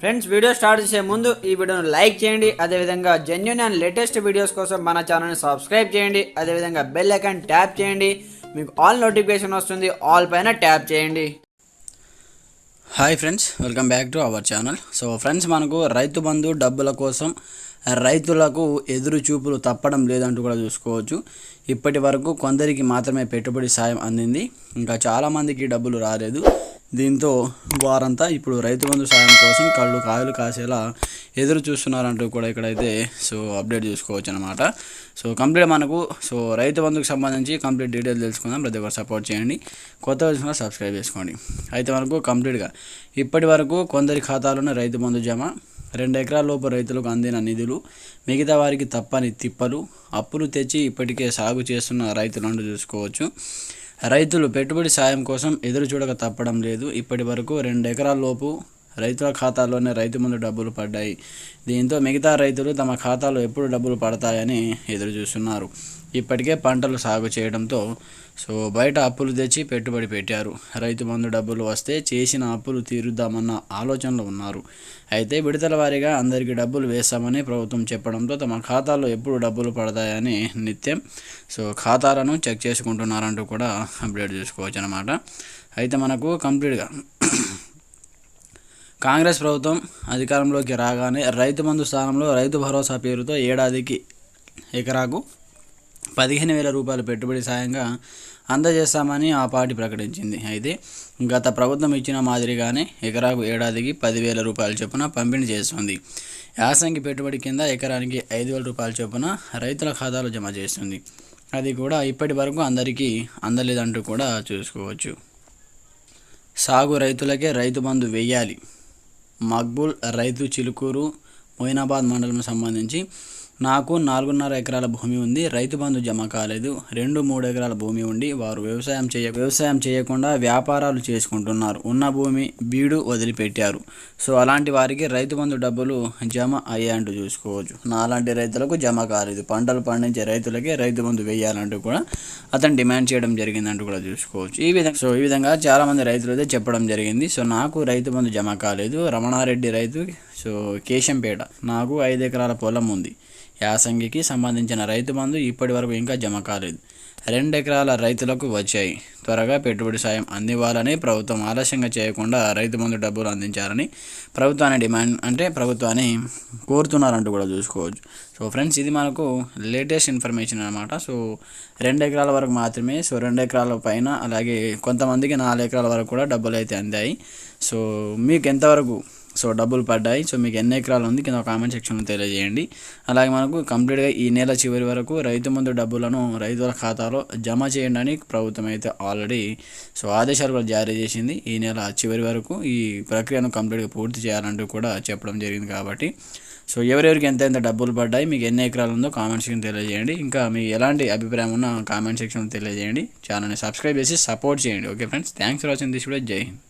Friends video start చేసే ముందు ఈ వీడియోను లైక్ చేయండి. అదేవిధంగా జెన్యున్ అండ్ లేటెస్ట్ వీడియోస్ కోసం మన ఛానల్ని సబ్స్క్రైబ్ చేయండి. అదేవిధంగా బెల్ ఐకాన్ ట్యాప్ చేయండి. మీకు ఆల్ నోటిఫికేషన్ వస్తుంది. ఆల్ పైన ట్యాప్ చేయండి. Hi friends welcome back to our channel so friends మనకు రైతు బంధు డబ్బుల కోసం రైతులకు ఎదురు చూపులు తప్పడం లేదంటూ కూడా చూసుకోవచ్చు. ఇప్పటి వరకు కొందరికి మాత్రమే పెట్టుబడి సాయం అందింది. ఇంకా చాలామందికి డబ్బులు రాలేదు. దీంతో వారంతా ఇప్పుడు రైతు బంధు సాయం కోసం కళ్ళు కాయలు కాసేలా ఎదురు చూస్తున్నారంటూ కూడా ఇక్కడైతే సో అప్డేట్ చూసుకోవచ్చు అనమాట సో కంప్లీట్ మనకు సో రైతు బంధుకు సంబంధించి కంప్లీట్ డీటెయిల్ తెలుసుకుందాం. ప్రతి ఒక్కరు సపోర్ట్ చేయండి. కొత్త వచ్చిన సబ్స్క్రైబ్ చేసుకోండి. అయితే మనకు కంప్లీట్గా ఇప్పటి వరకు కొందరి ఖాతాలోనే రైతు బంధు జమ రెండు ఎకరాల లోపు రైతులకు అందిన నిధులు మిగతా వారికి తప్పని తిప్పలు అప్పులు తెచ్చి ఇప్పటికే సాగు చేస్తున్న రైతులను చూసుకోవచ్చు. రైతులు పెట్టుబడి సాయం కోసం ఎదురు చూడక తప్పడం లేదు. ఇప్పటి వరకు రెండు ఎకరాల లోపు రైతుల ఖాతాలోనే రైతు ముందు డబ్బులు పడ్డాయి. దీంతో మిగతా రైతులు తమ ఖాతాలో ఎప్పుడు డబ్బులు పడతాయని ఎదురు చూస్తున్నారు. ఇప్పటికే పంటలు సాగు చేయడంతో సో బయట అప్పులు తెచ్చి పెట్టుబడి పెట్టారు. రైతు బంధు డబ్బులు వస్తే చేసిన అప్పులు తీరుద్దామన్న ఆలోచనలో ఉన్నారు. అయితే విడతల వారీగా అందరికీ డబ్బులు వేస్తామని ప్రభుత్వం చెప్పడంతో తమ ఖాతాలో ఎప్పుడు డబ్బులు పడతాయని నిత్యం సో ఖాతాలను చెక్ చేసుకుంటున్నారంటూ కూడా అప్డేట్ చేసుకోవచ్చు అనమాట అయితే మనకు కంప్లీట్గా కాంగ్రెస్ ప్రభుత్వం అధికారంలోకి రాగానే రైతు బంధు స్థానంలో రైతు భరోసా పేరుతో ఏడాదికి ఎకరాకు పదిహేను వేల రూపాయల పెట్టుబడి సాయంగా అందజేస్తామని ఆ పార్టీ ప్రకటించింది. అయితే గత ప్రభుత్వం ఇచ్చిన మాదిరిగానే ఎకరాకు ఏడాదికి పదివేల రూపాయల చొప్పున పంపిణీ చేస్తుంది. యాసంగి పెట్టుబడి కింద ఎకరానికి ఐదు వేల రూపాయల చొప్పున రైతుల ఖాతాలో జమ చేస్తుంది. అది కూడా ఇప్పటి వరకు అందరికీ అందలేదంటూ కూడా చూసుకోవచ్చు. సాగు రైతులకే రైతు బంధు వెయ్యాలి మక్బూల్ రైతు చిలుకూరు మొయినాబాద్ మండలం సంబంధించి నాకు నాలుగున్నర ఎకరాల భూమి ఉంది రైతు బంధు జమ కాలేదు. రెండు మూడు ఎకరాల భూమి ఉండి వారు వ్యవసాయం చేయ వ్యవసాయం చేయకుండా వ్యాపారాలు చేసుకుంటున్నారు. ఉన్న భూమి బీడు వదిలిపెట్టారు. సో అలాంటి వారికి రైతు బంధు డబ్బులు జమ అయ్యాయంటూ చూసుకోవచ్చు. నాలాంటి రైతులకు జమ కాలేదు. పంటలు పండించే రైతులకే రైతు బంధు వేయాలంటూ కూడా అతను డిమాండ్ చేయడం జరిగిందంటూ కూడా చూసుకోవచ్చు. ఈ విధంగా సో ఈ విధంగా చాలామంది రైతులు అయితే చెప్పడం జరిగింది. సో నాకు రైతు బంధు జమ కాలేదు. రమణారెడ్డి రైతు సో కేశంపేట. నాకు ఐదు ఎకరాల పొలం ఉంది. యాసంగికి సంబంధించిన రైతు బంధు ఇప్పటి వరకు ఇంకా జమ కాలేదు. రెండు ఎకరాల రైతులకు వచ్చాయి. త్వరగా పెట్టుబడి సాయం అందివ్వాలని ప్రభుత్వం ఆలస్యంగా చేయకుండా రైతు బంధు డబ్బులు అందించాలని ప్రభుత్వాన్ని డిమాండ్ అంటే ప్రభుత్వాన్ని కోరుతున్నారంటూ కూడా చూసుకోవచ్చు. సో ఫ్రెండ్స్ ఇది మనకు లేటెస్ట్ ఇన్ఫర్మేషన్ అనమాట సో రెండు ఎకరాల వరకు మాత్రమే సో రెండు ఎకరాల పైన అలాగే కొంతమందికి నాలుగు ఎకరాల వరకు కూడా డబ్బులు అయితే అందాయి. సో మీకు ఎంతవరకు సో డబ్బులు పడ్డాయి. సో మీకు ఎన్ని ఎకరాలు ఉంది కింద కామెంట్ సెక్షన్లో తెలియజేయండి. అలాగే మనకు కంప్లీట్గా ఈ నెల చివరి వరకు రైతు ముందు డబ్బులను రైతుల ఖాతాలో జమ చేయండి అని ప్రభుత్వం అయితే ఆల్రెడీ సో ఆదేశాలు కూడా జారీ చేసింది. ఈ నెల చివరి వరకు ఈ ప్రక్రియను కంప్లీట్గా పూర్తి చేయాలంటూ కూడా చెప్పడం జరిగింది కాబట్టి. సో ఎవరెవరికి ఎంత ఎంత డబ్బులు పడ్డాయి మీకు ఎన్ని ఎకరాలు ఉందో కామెంట్ సెక్షన్ తెలియజేయండి. ఇంకా మీ ఎలాంటి అభిప్రాయం ఉన్నా కామెంట్ సెక్షన్లో తెలియజేయండి. ఛానల్ని సబ్స్క్రైబ్ చేసి సపోర్ట్ చేయండి. Okay friends thanks for watching this video. జై హింద్.